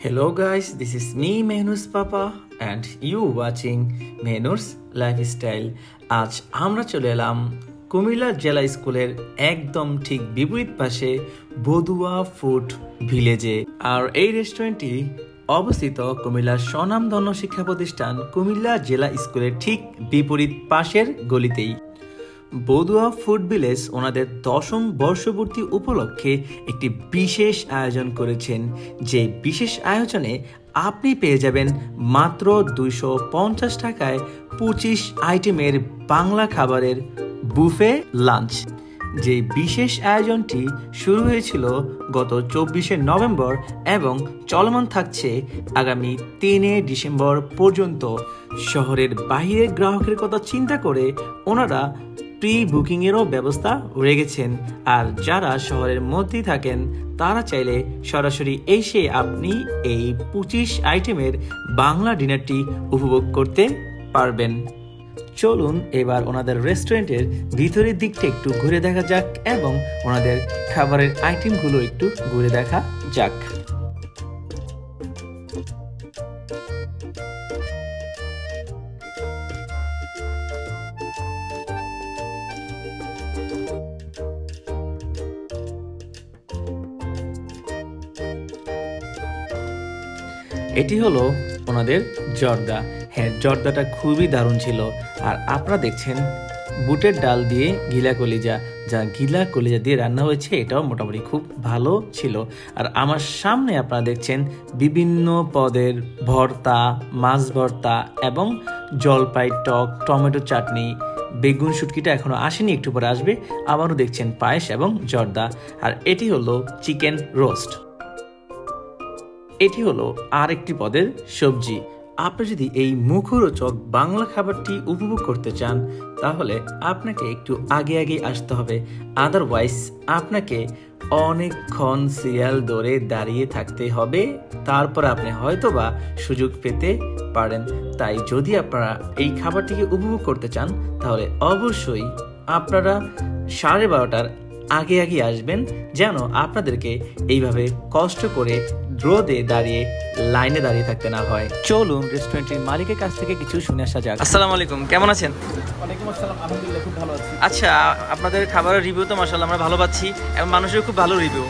Hello guys, this is me Mehnus Papa and you watching Mehnus Lifestyle. আজ আমরা চলে এলাম কুমিল্লা জেলা স্কুলের একদম ঠিক বিপরীত পাশে বদুয়া ফুড ভিলেজে। আর এই রেস্টুরেন্টটি অবস্থিত কুমিল্লার স্বনামধন্য শিক্ষা প্রতিষ্ঠান কুমিল্লা জেলা স্কুলের ঠিক বিপরীত পাশের গলিতেই। বদুয়া ফুড ভিলেজ ওনাদের দশম বর্ষপূর্তি উপলক্ষে একটি বিশেষ আয়োজন করেছেন। যে বিশেষ আয়োজনে আপনি পেয়ে যাবেন মাত্র দুইশো পঞ্চাশ টাকায় পঁচিশ আইটেমের বাংলা খাবারের বুফে লাঞ্চ। যে বিশেষ আয়োজনটি শুরু হয়েছিল গত চব্বিশে নভেম্বর এবং চলমান থাকছে আগামী তিনে ডিসেম্বর পর্যন্ত। শহরের বাইরের গ্রাহকের কথা চিন্তা করে ওনারা প্রি বুকিংয়েরও ব্যবস্থা রেখেছেন আর যারা শহরের মধ্যেই থাকেন, তারা চাইলে সরাসরি এসে আপনি এই পঁচিশ আইটেমের বাংলা ডিনারটি উপভোগ করতে পারবেন। চলুন এবার ওনাদের রেস্টুরেন্টের ভিতরের দিকটা একটু ঘুরে দেখা যাক এবং ওনাদের খাবারের আইটেমগুলো একটু ঘুরে দেখা যাক। এটি হলো ওনাদের জর্দা। হ্যাঁ জর্দাটা খুবই দারুণ ছিল। আর আপনারা দেখছেন, বুটের ডাল দিয়ে গিলা কলিজা। যা গিলা কলিজা দিয়ে রান্না হয়েছে, এটাও মোটামুটি খুব ভালো ছিল। আর আমার সামনে আপনারা দেখছেন, বিভিন্ন পদের ভর্তা, মাছ ভর্তা এবং জলপাই টক, টমেটো চাটনি, বেগুন শুটকিটা এখনও আসেনি, একটু পরে আসবে। আবারও দেখছেন পায়েস এবং জর্দা। আর এটি হলো চিকেন রোস্ট। এটি হলো আরেকটি পদের সবজি। আপনি যদি এই মুখরোচক বাংলা খাবারটি উপভোগ করতে চান, তাহলে আপনাকে একটু আগে আগে আসতে হবে। আদারওয়াইজ আপনাকে অনেকক্ষণ সিরিয়াল ধরে দাঁড়িয়ে থাকতে হবে। তারপর আপনি হয়তোবা সুযোগ পেতে পারেন। তাই যদি আপনারা এই খাবারটিকে উপভোগ করতে চান, তাহলে অবশ্যই আপনারা সাড়ে বারোটার আগে আগে আসবেন, যেন আপনাদেরকে এইভাবে কষ্ট করে রোদে দাঁড়িয়ে লাইনে দাঁড়িয়ে থাকতে না হয়। চলুন রেস্টুরেন্টের মালিকের কাছ থেকে কিছু শুনে আসা যাক। আসসালামু আলাইকুম কেমন আছেন? ওয়ালাইকুম আসসালাম আলহামদুলিল্লাহ খুব ভালো আছি। আচ্ছা আপনাদের খাবারের রিভিউ তো মাসাল্লাহ আমরা ভালো পাচ্ছি এবং মানুষের খুব ভালো রিভিউ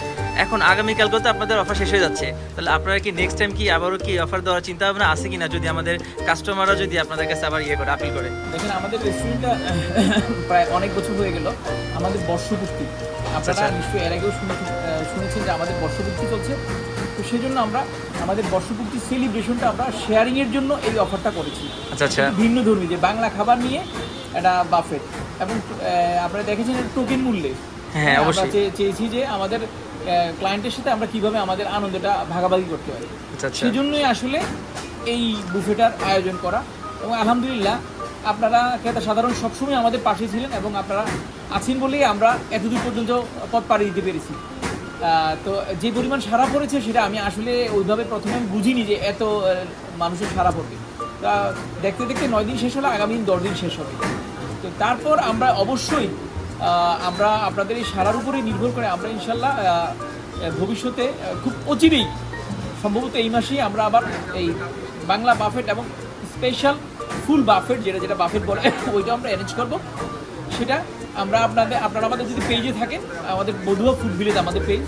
এখন আগামীকালকে তো আপনাদের অফার শেষ হয়ে যাচ্ছে। তাহলে আপনারা কি নেক্সট টাইম কি আবারও কি অফার দেওয়ার চিন্তা ভাবনা আছে কিনা যদি আমাদের কাস্টমাররা যদি আপনাদের কাছে আবার ইয়ে করে আপিল করে? দেখেন আমাদের রেস্টুরেন্টটা প্রায় অনেক বছর হয়ে গেল। আমাদের বর্ষপূর্তি। আপনারা আচ্ছা। নিশ্চয়ই এর আগেও শুনেছেন যে আমাদের বর্ষপূর্তি চলছে। তো সেই জন্য আমরা আমাদের বর্ষপূর্তি সেলিব্রেশনটা আমরা শেয়ারিং এর জন্য এই অফারটা করেছি। আচ্ছা আচ্ছা। ভিন্ন ধর্মী যে বাংলা খাবার নিয়ে একটা বাফেট এবং আপনারা দেখেছেন টোকেন মূল্যে। হ্যাঁ, অবশ্যই। চে- চেয়েছি যে আমাদের ক্লায়েন্টের সাথে আমরা কীভাবে আমাদের আনন্দটা ভাগাভাগি করতে পারি। আচ্ছা আচ্ছা। সেই জন্যই আসলে এই বুফেটার আয়োজন করা। এবং আলহামদুলিল্লাহ আপনারা ক্রেতা সাধারণ সবসময় আমাদের পাশে ছিলেন এবং আপনারা আছেন বলেই আমরা এতদূর পর্যন্ত পথ পাড়ি দিতে পেরেছি। তো যে পরিমাণ সারা পড়েছে সেটা আমি আসলে ওইভাবে প্রথমে বুঝিনি যে এত মানুষের সারা পড়বে। তা দেখতে দেখতে নয় দিন শেষ হলো, আগামী দিন দশ দিন শেষ হবে। তো তারপর আমরা অবশ্যই আমরা আপনাদের এই সারার উপরে নির্ভর করে আমরা ইনশাল্লাহ ভবিষ্যতে খুব অচিরেই, সম্ভবত এই মাসেই আমরা আবার এই বাংলা বাফেট এবং স্পেশাল ফুল বাফেট, যেটা যেটা বাফেট বলে, ওইটা আমরা অ্যারেঞ্জ করব। সেটা আমরা আপনাদের, আপনারা আমাদের যদি পেজে থাকেন, আমাদের বধুয়া ফুড ভিলেজ আমাদের পেজ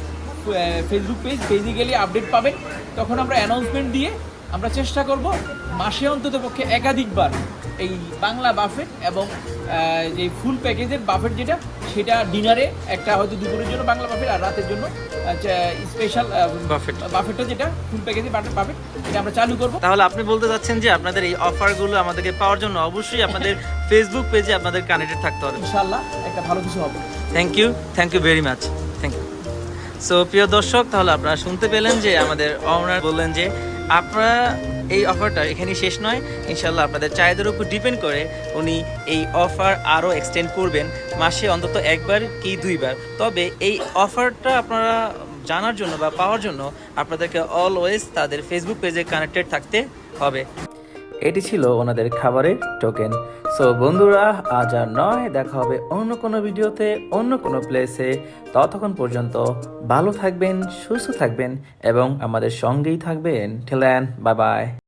ফেসবুক পেজ পেজে গেলে আপডেট পাবেন। তখন আমরা অ্যানাউন্সমেন্ট দিয়ে আমরা চেষ্টা করব মাসে অন্তত পক্ষে একাধিকবার এই বাংলা বাফেট এবং যে ফুল প্যাকেজের বাফেট যেটা সেটা ডিনারে একটা হয়তো দুপুরের জন্য বাংলা বাফেট আর রাতের জন্য স্পেশাল Buffet। বাফেটটা যেটা ফুল প্যাকেজের বাফেট এটা আমরা চালু করব। তাহলে আপনি বলতে চাচ্ছেন যে আপনাদের এই অফারগুলো আমাদেরকে পাওয়ার জন্য অবশ্যই আপনাদের ফেসবুক পেজে আপনাদের কানেক্টেড থাকতে হবে। ইনশাআল্লাহ একটা ভালো কিছু হবে। Thank you thank you very much thank you so প্রিয় দর্শক তাহলে আপনারা শুনতে পেলেন যে আমাদের অনার বললেন যে আপনারা এই অফারটা এখানেই শেষ নয়। ইনশাল্লাহ আপনাদের চাহিদার উপর ডিপেন্ড করে উনি এই অফার আরও এক্সটেন্ড করবেন। মাসে অন্তত একবার কি দুইবার। তবে এই অফারটা আপনারা জানার জন্য বা পাওয়ার জন্য আপনাদেরকে অলওয়েজ তাদের ফেসবুক পেজে কানেক্টেড থাকতে হবে। এটি ছিল ওনাদের খাবারের টোকেন সো বন্ধুরা, আজ আর নয়, দেখা হবে অন্য কোনো ভিডিওতে, অন্য কোনো প্লেসে ততক্ষণ পর্যন্ত ভালো থাকবেন, সুস্থ থাকবেন, এবং আমাদের সঙ্গেই থাকবেন। ঠেলেন বাই বাই